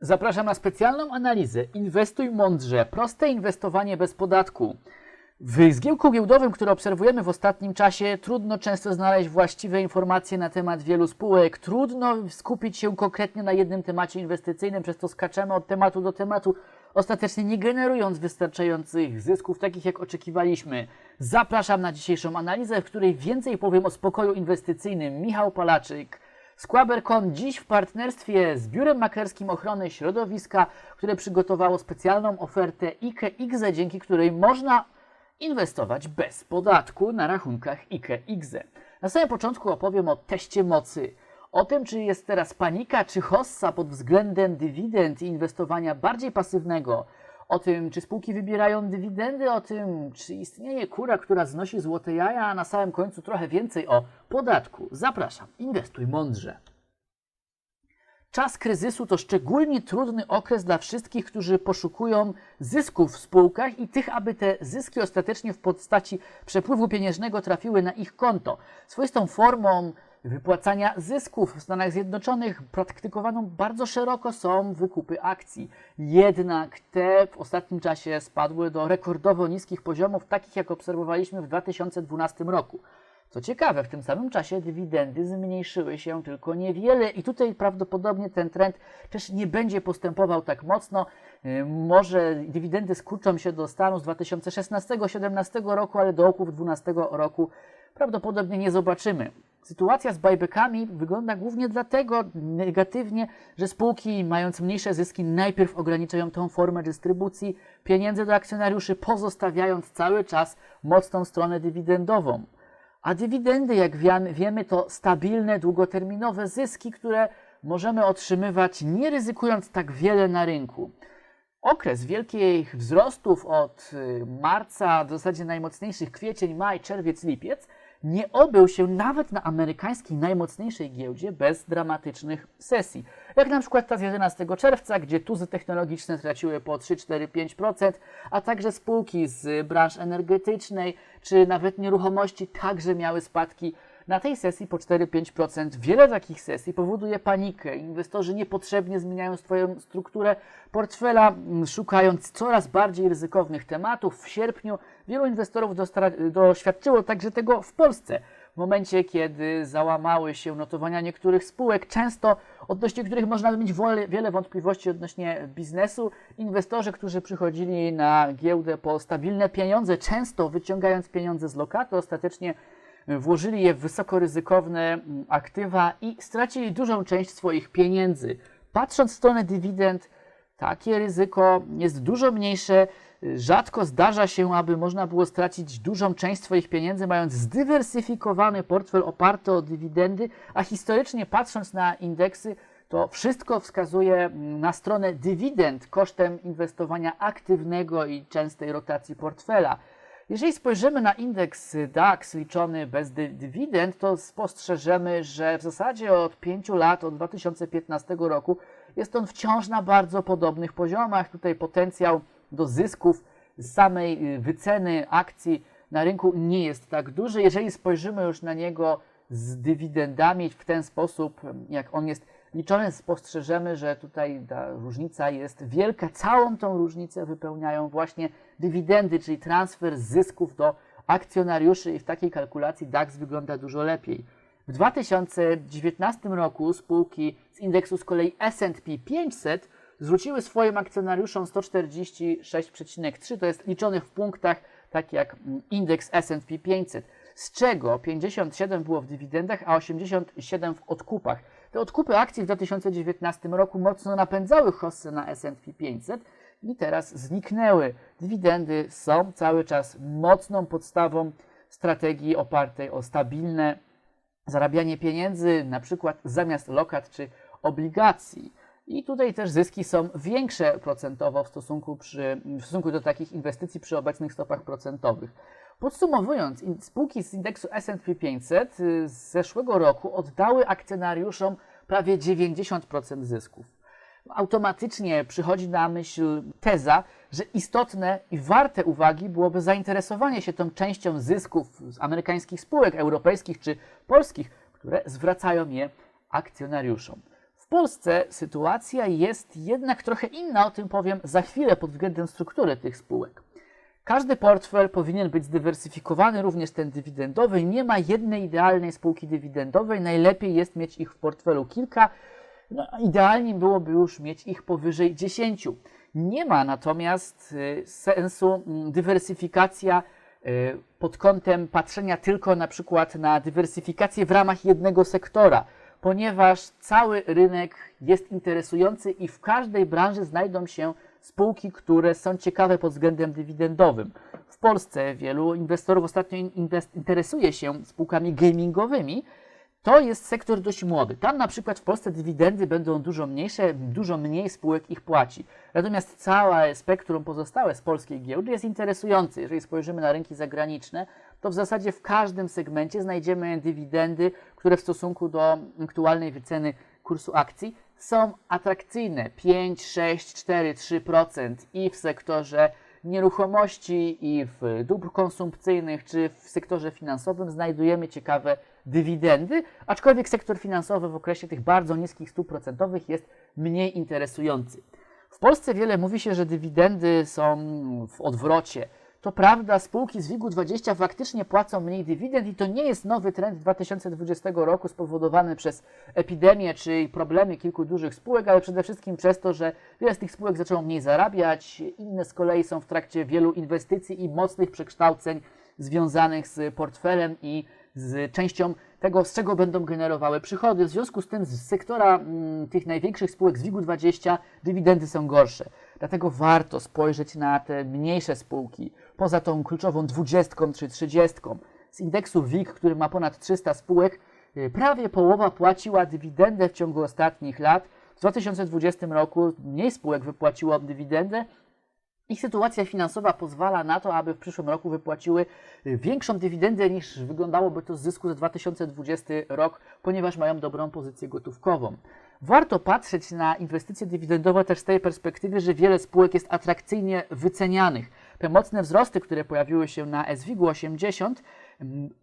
Zapraszam na specjalną analizę Inwestuj mądrze. Proste inwestowanie bez podatku. W zgiełku giełdowym, który obserwujemy w ostatnim czasie, trudno często znaleźć właściwe informacje na temat wielu spółek. Trudno skupić się konkretnie na jednym temacie inwestycyjnym, przez to skaczemy od tematu do tematu, ostatecznie nie generując wystarczających zysków, takich jak oczekiwaliśmy. Zapraszam na dzisiejszą analizę, w której więcej powiem o spokoju inwestycyjnym. Michał Palaczyk. Squaber.com dziś w partnerstwie z Biurem Maklerskim Ochrony Środowiska, które przygotowało specjalną ofertę IKE-IGZE, dzięki której można inwestować bez podatku na rachunkach IKE-IGZE. Na samym początku opowiem o teście mocy. O tym, czy jest teraz panika, czy hossa pod względem dywidend i inwestowania bardziej pasywnego. O tym, czy spółki wybierają dywidendy, o tym, czy istnieje kura, która znosi złote jaja, a na samym końcu trochę więcej o podatku. Zapraszam, inwestuj mądrze. Czas kryzysu to szczególnie trudny okres dla wszystkich, którzy poszukują zysków w spółkach i tych, aby te zyski ostatecznie w postaci przepływu pieniężnego trafiły na ich konto. Swoistą formą wypłacania zysków w Stanach Zjednoczonych praktykowaną bardzo szeroko są wykupy akcji. Jednak te w ostatnim czasie spadły do rekordowo niskich poziomów, takich jak obserwowaliśmy w 2012 roku. Co ciekawe, w tym samym czasie dywidendy zmniejszyły się tylko niewiele i tutaj prawdopodobnie ten trend też nie będzie postępował tak mocno. Yy, Może dywidendy skurczą się do stanu z 2016-2017 roku, ale do oków 2012 roku prawdopodobnie nie zobaczymy. Sytuacja z buybackami wygląda głównie dlatego negatywnie, że spółki mając mniejsze zyski najpierw ograniczają tą formę dystrybucji pieniędzy do akcjonariuszy, pozostawiając cały czas mocną stronę dywidendową. A dywidendy, jak wiemy, to stabilne, długoterminowe zyski, które możemy otrzymywać nie ryzykując tak wiele na rynku. Okres wielkich wzrostów od y, marca, w zasadzie najmocniejszych kwiecień, maj, czerwiec, lipiec, nie obył się nawet na amerykańskiej najmocniejszej giełdzie bez dramatycznych sesji. Jak na przykład ta z 11 czerwca, gdzie tuzy technologiczne straciły po 3, 4, 5%, a także spółki z branż energetycznej czy nawet nieruchomości także miały spadki na tej sesji po 4-5%. Wiele takich sesji powoduje panikę. Inwestorzy niepotrzebnie zmieniają swoją strukturę portfela, mm, szukając coraz bardziej ryzykownych tematów. W sierpniu wielu inwestorów doświadczyło także tego w Polsce. W momencie, kiedy załamały się notowania niektórych spółek, często odnośnie których można mieć wiele wątpliwości odnośnie biznesu, inwestorzy, którzy przychodzili na giełdę po stabilne pieniądze, często wyciągając pieniądze z lokaty, ostatecznie włożyli je w wysokoryzykowne mm, aktywa i stracili dużą część swoich pieniędzy. Patrząc w stronę dywidend, takie ryzyko jest dużo mniejsze. Rzadko zdarza się, aby można było stracić dużą część swoich pieniędzy, mając zdywersyfikowany portfel oparty o dywidendy, a historycznie patrząc na indeksy, to wszystko wskazuje mm, na stronę dywidend kosztem inwestowania aktywnego i częstej rotacji portfela. Jeżeli spojrzymy na indeks DAX liczony bez dy- dywidend, to spostrzeżemy, że w zasadzie od 5 lat, od 2015 roku, jest on wciąż na bardzo podobnych poziomach. Tutaj potencjał do zysków z samej y, wyceny akcji na rynku nie jest tak duży. Jeżeli spojrzymy już na niego z dywidendami w ten sposób, jak on jest liczony, spostrzeżemy, że tutaj ta różnica jest wielka. Całą tą różnicę wypełniają właśnie dywidendy, czyli transfer zysków do akcjonariuszy i w takiej kalkulacji DAX wygląda dużo lepiej. W 2019 roku spółki z indeksu z kolei S&P 500 zwróciły swoim akcjonariuszom 146,3, to jest liczonych w punktach, tak jak mm, indeks S&P 500, z czego 57 było w dywidendach, a 87 w odkupach. Te odkupy akcji w 2019 roku mocno napędzały hossę na S&P 500 i teraz zniknęły. Dywidendy są cały czas mocną podstawą strategii opartej o stabilne zarabianie pieniędzy, na przykład zamiast lokat czy obligacji. I tutaj też zyski są większe procentowo w stosunku, przy, w stosunku do takich inwestycji przy obecnych stopach procentowych. Podsumowując, spółki z indeksu S&P 500 y, z zeszłego roku oddały akcjonariuszom prawie 90% zysków. Automatycznie przychodzi na myśl teza, że istotne i warte uwagi byłoby zainteresowanie się tą częścią zysków z amerykańskich spółek, europejskich czy polskich, które zwracają je akcjonariuszom. W Polsce sytuacja jest jednak trochę inna, o tym powiem za chwilę pod względem struktury tych spółek. Każdy portfel powinien być zdywersyfikowany, również ten dywidendowy. Nie ma jednej idealnej spółki dywidendowej. Najlepiej jest mieć ich w portfelu kilka. No, idealnie byłoby już mieć ich powyżej 10. Nie ma natomiast y, sensu mm, dywersyfikacja y, pod kątem patrzenia tylko na przykład na dywersyfikację w ramach jednego sektora, ponieważ cały rynek jest interesujący i w każdej branży znajdą się spółki, które są ciekawe pod względem dywidendowym. W Polsce wielu inwestorów ostatnio interesuje się spółkami gamingowymi. To jest sektor dość młody. Tam na przykład w Polsce dywidendy będą dużo mniejsze, dużo mniej spółek ich płaci. Natomiast całe spektrum pozostałe z polskiej giełdy jest interesujące. Jeżeli spojrzymy na rynki zagraniczne, to w zasadzie w każdym segmencie znajdziemy dywidendy, które w stosunku do aktualnej wyceny kursu akcji są atrakcyjne 5, 6, 4, 3% i w sektorze nieruchomości, i w dóbr konsumpcyjnych, czy w sektorze finansowym znajdujemy ciekawe dywidendy, aczkolwiek sektor finansowy w okresie tych bardzo niskich stóp procentowych jest mniej interesujący. W Polsce wiele mówi się, że dywidendy są w odwrocie. To prawda, spółki z WIG-20 faktycznie płacą mniej dywidend i to nie jest nowy trend 2020 roku spowodowany przez epidemię czy problemy kilku dużych spółek, ale przede wszystkim przez to, że wiele z tych spółek zaczęło mniej zarabiać, inne z kolei są w trakcie wielu inwestycji i mocnych przekształceń związanych z portfelem i z częścią tego, z czego będą generowały przychody. W związku z tym z sektora mm, tych największych spółek z WIG-20 dywidendy są gorsze. Dlatego warto spojrzeć na te mniejsze spółki, poza tą kluczową 20 czy 30. Z indeksu WIG, który ma ponad 300 spółek, y, prawie połowa płaciła dywidendę w ciągu ostatnich lat. W 2020 roku mniej spółek wypłaciło dywidendę, ich sytuacja finansowa pozwala na to, aby w przyszłym roku wypłaciły y, większą dywidendę niż wyglądałoby to z zysku za 2020 rok, ponieważ mają dobrą pozycję gotówkową. Warto patrzeć na inwestycje dywidendowe też z tej perspektywy, że wiele spółek jest atrakcyjnie wycenianych. Te mocne wzrosty, które pojawiły się na SWIG 80, mm,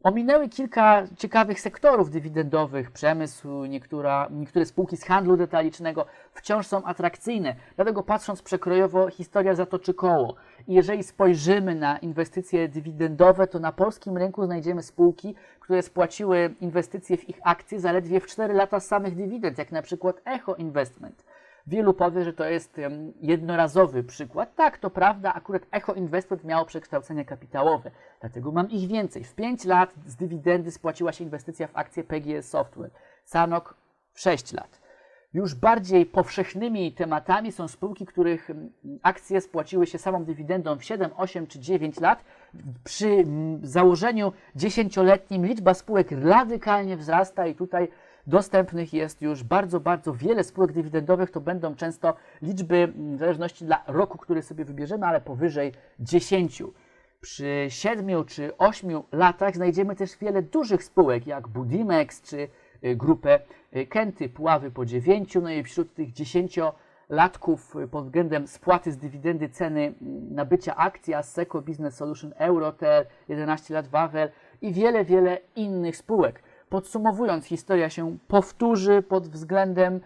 ominęły kilka ciekawych sektorów dywidendowych. Przemysł, niektóra, niektóre spółki z handlu detalicznego wciąż są atrakcyjne. Dlatego patrząc przekrojowo, historia zatoczy koło. I jeżeli spojrzymy na inwestycje dywidendowe, to na polskim rynku znajdziemy spółki, które spłaciły inwestycje w ich akcje zaledwie w 4 lata samych dywidend, jak na przykład Echo Investment. Wielu powie, że to jest jednorazowy przykład. Tak, to prawda, akurat Echo Investment miało przekształcenie kapitałowe, dlatego mam ich więcej. W 5 lat z dywidendy spłaciła się inwestycja w akcję PGS Software, Sanok w 6 lat. Już bardziej powszechnymi tematami są spółki, których akcje spłaciły się samą dywidendą w 7, 8 czy 9 lat. Przy założeniu dziesięcioletnim liczba spółek radykalnie wzrasta i tutaj dostępnych jest już bardzo, bardzo wiele spółek dywidendowych. To będą często liczby, w zależności dla roku, który sobie wybierzemy, ale powyżej 10. Przy 7 czy 8 latach znajdziemy też wiele dużych spółek, jak Budimex czy grupę Kenty, Puławy po 9. No i wśród tych 10 latków pod względem spłaty z dywidendy ceny nabycia akcji Asseco Business Solution Eurotel, 11 lat Wawel i wiele, wiele innych spółek. Podsumowując, historia się powtórzy pod względem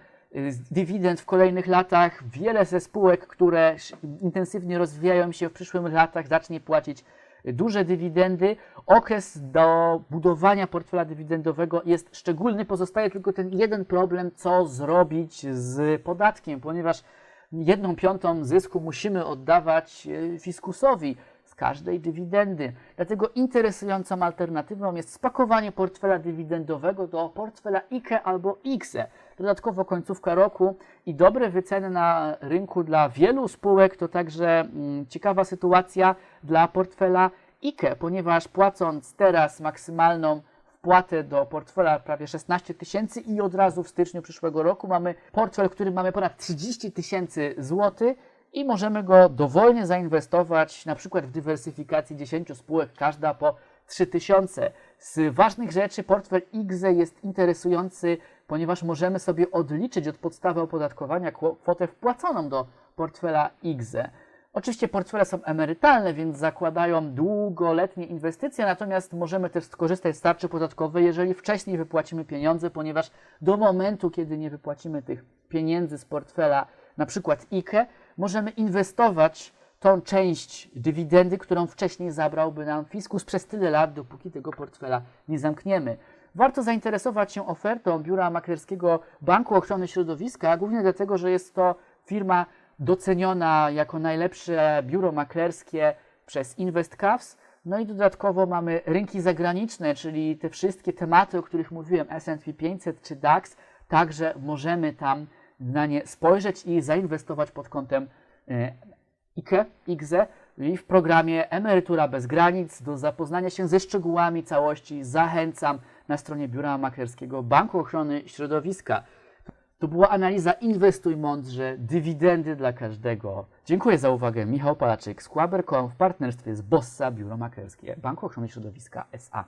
dywidend w kolejnych latach. Wiele ze spółek, które intensywnie rozwijają się w przyszłych latach, zacznie płacić duże dywidendy. Okres do budowania portfela dywidendowego jest szczególny. Pozostaje tylko ten jeden problem, co zrobić z podatkiem, ponieważ jedną piątą zysku musimy oddawać fiskusowi z każdej dywidendy. Dlatego interesującą alternatywą jest spakowanie portfela dywidendowego do portfela IKE albo IKSE. Dodatkowo końcówka roku i dobre wyceny na rynku dla wielu spółek to także mm, ciekawa sytuacja dla portfela IKE, ponieważ płacąc teraz maksymalną wpłatę do portfela prawie 16 tysięcy i od razu w styczniu przyszłego roku mamy portfel, w którym mamy ponad 30 tysięcy złotych i możemy go dowolnie zainwestować na przykład w dywersyfikacji 10 spółek, każda po 3000. Z ważnych rzeczy portfel IGZE jest interesujący, ponieważ możemy sobie odliczyć od podstawy opodatkowania kwotę wpłaconą do portfela IGZE. Oczywiście portfele są emerytalne, więc zakładają długoletnie inwestycje, natomiast możemy też skorzystać z tarczy podatkowej, jeżeli wcześniej wypłacimy pieniądze, ponieważ do momentu, kiedy nie wypłacimy tych pieniędzy z portfela, na przykład IKE, możemy inwestować tą część dywidendy, którą wcześniej zabrałby nam fiskus przez tyle lat, dopóki tego portfela nie zamkniemy. Warto zainteresować się ofertą Biura Maklerskiego Banku Ochrony Środowiska, głównie dlatego, że jest to firma doceniona jako najlepsze biuro maklerskie przez InvestCaps. No i dodatkowo mamy rynki zagraniczne, czyli te wszystkie tematy, o których mówiłem, S&P 500 czy DAX, także możemy tam na nie spojrzeć i zainwestować pod kątem IKE, IGZE i w programie Emerytura bez granic. Do zapoznania się ze szczegółami całości zachęcam na stronie Biura Maklerskiego Banku Ochrony Środowiska. To była analiza Inwestuj Mądrze, dywidendy dla każdego. Dziękuję za uwagę. Michał Palaczyk, Squaber.com w partnerstwie z Bossa Biuro Maklerskie Banku Ochrony Środowiska SA.